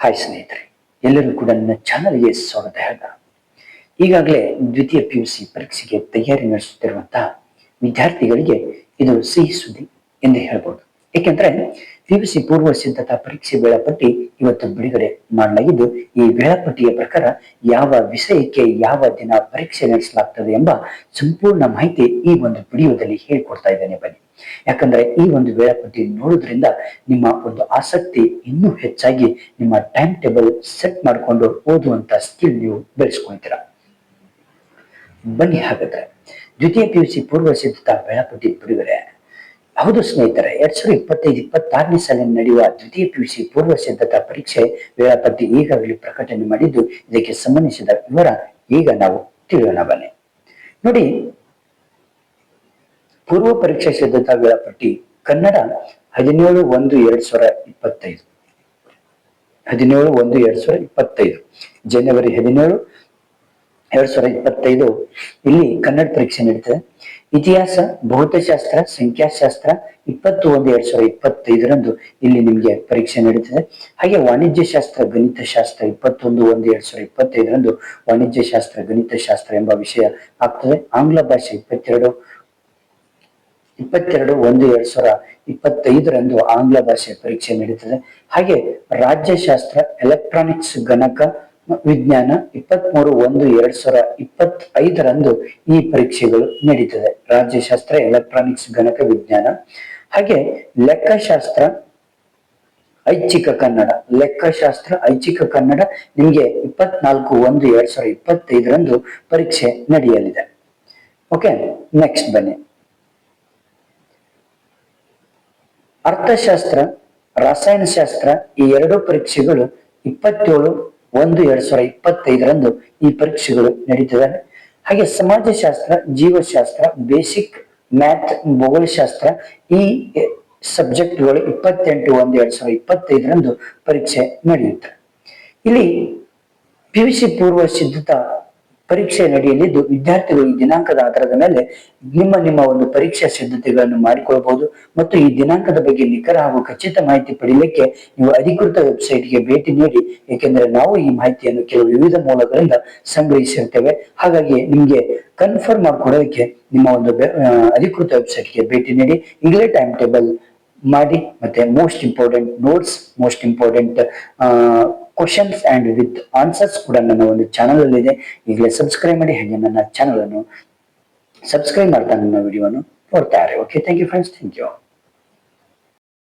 Hi ಸ್ನೇಹಿತರೆ, ಎಲ್ಲರೂ ಕೂಡ ನನ್ನ ಚಾನಲ್ಗೆ ಸ್ವಾಗತ ಹೇಳ್ದ ಈಗಾಗಲೇ ದ್ವಿತೀಯ ಪಿ ಯು ಸಿ ಪರೀಕ್ಷೆಗೆ ತಯಾರಿ ನಡೆಸುತ್ತಿರುವಂತಹ ವಿದ್ಯಾರ್ಥಿಗಳಿಗೆ ಇದು ಸಿಹಿ ಸುದ್ದಿ ಎಂದು ಹೇಳ್ಬೋದು. ಏಕೆಂದ್ರೆ ಪಿ ಯು ಸಿ ಪೂರ್ವ ಸಿದ್ಧತಾ ಪರೀಕ್ಷೆ ವೇಳಾಪಟ್ಟಿ ಇವತ್ತು ಬಿಡುಗಡೆ ಮಾಡಲಾಗಿದ್ದು, ಈ ವೇಳಾಪಟ್ಟಿಯ ಪ್ರಕಾರ ಯಾವ ವಿಷಯಕ್ಕೆ ಯಾವ ದಿನ ಪರೀಕ್ಷೆ ನಡೆಸಲಾಗ್ತದೆ ಎಂಬ ಸಂಪೂರ್ಣ ಮಾಹಿತಿ ಈ ಒಂದು ವಿಡಿಯೋದಲ್ಲಿ ಹೇಳಿಕೊಡ್ತಾ ಇದ್ದೇನೆ ಬನ್ನಿ. ಯಾಕಂದ್ರೆ ಈ ಒಂದು ವೇಳಾಪಟ್ಟಿ ನೋಡೋದ್ರಿಂದ ನಿಮ್ಮ ಒಂದು ಆಸಕ್ತಿ ಇನ್ನೂ ಹೆಚ್ಚಾಗಿ ನಿಮ್ಮ ಟೈಮ್ ಟೇಬಲ್ ಸೆಟ್ ಮಾಡಿಕೊಂಡು ಓದುವಂತ ಸ್ಕಿಲ್ ನೀವು ಬೆಳೆಸ್ಕೊಂತೀರ ಬನ್ನಿ ಹಾಗಾದ್ರೆ. ದ್ವಿತೀಯ ಪಿ ಯು ಸಿ ಪೂರ್ವ ಸಿದ್ಧತಾ ವೇಳಾಪಟ್ಟಿ ಬಿಡುಗಡೆ. ಹೌದು ಸ್ನೇಹಿತರೆ, ಎರಡ್ ಸಾವಿರದ ಇಪ್ಪತ್ತೈದು, ಇಪ್ಪತ್ತಾರನೇ ಸಾಲಿನ ನಡೆಯುವ ದ್ವಿತೀಯ ಪಿ ಯು ಸಿ ಪೂರ್ವ ಸಿದ್ಧತಾ ಪರೀಕ್ಷೆ ವೇಳಾಪಟ್ಟಿ ಈಗಾಗಲೇ ಪ್ರಕಟಣೆ ಮಾಡಿದ್ದು, ಇದಕ್ಕೆ ಸಂಬಂಧಿಸಿದ ವಿವರ ಈಗ ನಾವು ತಿಳಿಯೋಣ ಬನ್ನಿ. ನೋಡಿ ಪೂರ್ವ ಪರೀಕ್ಷಾ ಸಿದ್ಧತಾ ವೇಳಾಪಟ್ಟಿ ಕನ್ನಡ ಹದಿನೇಳು ಒಂದು ಎರಡ್ ಸಾವಿರ ಇಪ್ಪತ್ತೈದು. ಹದಿನೇಳು ಒಂದು ಎರಡ್ ಸಾವಿರ ಇಪ್ಪತ್ತೈದು. ಜನವರಿ ಹದಿನೇಳು ಎರಡ್ ಸಾವಿರದ ಇಪ್ಪತ್ತೈದು ಇಲ್ಲಿ ಕನ್ನಡ ಪರೀಕ್ಷೆ ನಡೀತದೆ. ಇತಿಹಾಸ, ಭೌತಶಾಸ್ತ್ರ, ಸಂಖ್ಯಾಶಾಸ್ತ್ರ ಇಪ್ಪತ್ತು ಒಂದು ಎರಡ್ ಸಾವಿರದ ಇಪ್ಪತ್ತೈದರಂದು ಇಲ್ಲಿ ನಿಮಗೆ ಪರೀಕ್ಷೆ ನಡೀತದೆ. ಹಾಗೆ ವಾಣಿಜ್ಯ ಶಾಸ್ತ್ರ ಗಣಿತ ಶಾಸ್ತ್ರ ಇಪ್ಪತ್ತೊಂದು ಒಂದು ಎರಡ್ ಸಾವಿರದ ಇಪ್ಪತ್ತೈದರಂದು ವಾಣಿಜ್ಯ ಶಾಸ್ತ್ರ ಗಣಿತ ಶಾಸ್ತ್ರ ಎಂಬ ವಿಷಯ ಆಗ್ತದೆ. ಆಂಗ್ಲ ಭಾಷೆ ಇಪ್ಪತ್ತೆರಡು ಇಪ್ಪತ್ತೆರಡು ಒಂದು ಎರಡ್ ಸಾವಿರ ಇಪ್ಪತ್ತೈದರಂದು ಆಂಗ್ಲ ಭಾಷೆ ಪರೀಕ್ಷೆ ನಡೀತದೆ. ಹಾಗೆ ರಾಜ್ಯಶಾಸ್ತ್ರ ಎಲೆಕ್ಟ್ರಾನಿಕ್ಸ್ ಗಣಕ, ವಿಜ್ಞಾನ ಇಪ್ಪತ್ಮೂರು ಒಂದು ಎರಡ್ ಸಾವಿರ ಇಪ್ಪತ್ತೈದರಂದು ಈ ಪರೀಕ್ಷೆಗಳು ನಡೀತದೆ. ರಾಜ್ಯಶಾಸ್ತ್ರ ಎಲೆಕ್ಟ್ರಾನಿಕ್ಸ್ ಗಣಕ, ವಿಜ್ಞಾನ. ಹಾಗೆ ಲೆಕ್ಕಶಾಸ್ತ್ರ, ಐಚ್ಛಿಕ ಕನ್ನಡ. ಲೆಕ್ಕಶಾಸ್ತ್ರ, ಐಚ್ಛಿಕ ಕನ್ನಡ ನಿಮಗೆ ಇಪ್ಪತ್ನಾಲ್ಕು ಒಂದು ಎರಡ್ ಸಾವಿರ ಇಪ್ಪತ್ತೈದರಂದು ಪರೀಕ್ಷೆ ನಡೆಯಲಿದೆ. ಓಕೆ ನೆಕ್ಸ್ಟ್ ಬನ್ನಿ. ಅರ್ಥಶಾಸ್ತ್ರ, ರಸಾಯನಶಾಸ್ತ್ರ ಈ ಎರಡು ಪರೀಕ್ಷೆಗಳು ಇಪ್ಪತ್ತೇಳು ಒಂದು ಎರಡ್ ಸಾವಿರದ ಇಪ್ಪತ್ತೈದರಂದು ಈ ಪರೀಕ್ಷೆಗಳು ನಡೀತದೆ ಹಾಗೆ ಸಮಾಜಶಾಸ್ತ್ರ, ಜೀವಶಾಸ್ತ್ರ ಬೇಸಿಕ್ ಮ್ಯಾಥ್ ಭೂಗೋಳಶಾಸ್ತ್ರ ಈ ಸಬ್ಜೆಕ್ಟ್ಗಳು ಇಪ್ಪತ್ತೆಂಟು ಒಂದು ಎರಡ್ ಸಾವಿರದ ಇಪ್ಪತ್ತೈದರಂದು ಪರೀಕ್ಷೆ ನಡೆಯುತ್ತೆ. ಇಲ್ಲಿ ಪಿ ಯು ಸಿ ಪೂರ್ವ ಸಿದ್ಧತಾ ಪರೀಕ್ಷೆ ನಡೆಯಲಿದ್ದು ವಿದ್ಯಾರ್ಥಿಗಳು ಈ ದಿನಾಂಕದ ಆಧಾರದ ಮೇಲೆ ನಿಮ್ಮ ನಿಮ್ಮ ಒಂದು ಪರೀಕ್ಷಾ ಸಿದ್ಧತೆಗಳನ್ನು ಮಾಡಿಕೊಳ್ಳಬಹುದು ಮತ್ತು ಈ ದಿನಾಂಕದ ಬಗ್ಗೆ ನಿಖರ ಹಾಗೂ ಖಚಿತ ಮಾಹಿತಿ ಪಡೆಯಲಿಕ್ಕೆ ನೀವು ಅಧಿಕೃತ ವೆಬ್ಸೈಟ್ಗೆ ಭೇಟಿ ನೀಡಿ, ಏಕೆಂದರೆ ನಾವು ಈ ಮಾಹಿತಿಯನ್ನು ಕೆಲವು ವಿವಿಧ ಮೂಲಗಳಿಂದ ಸಂಗ್ರಹಿಸಿರ್ತೇವೆ. ಹಾಗಾಗಿ ನಿಮಗೆ ಕನ್ಫರ್ಮ್ ಮಾಡಿಕೊಡೋದಕ್ಕೆ ನಿಮ್ಮ ಒಂದು ಅಧಿಕೃತ ವೆಬ್ಸೈಟ್ಗೆ ಭೇಟಿ ನೀಡಿ, ಈಗಲೇ ಟೈಮ್ ಟೇಬಲ್ ಮಾಡಿ, ಮತ್ತೆ most important notes most important questions and with answers ಕೂಡ ನನ್ನ ಒಂದು ಚಾನಲಲ್ಲಿದೆ ಈಗಲೇ ಸಬ್ಸ್ಕ್ರೈಬ್ ಮಾಡಿ ಹಾಗೆ ನನ್ನ ಚಾನಲನ್ನು ಸಬ್ಸ್ಕ್ರೈಬ್ ಮಾಡ್ತಾ ನನ್ನ ವಿಡಿಯೋವನ್ನು ನೋಡ್ತಾ ಇರಿ. Okay thank you friends thank you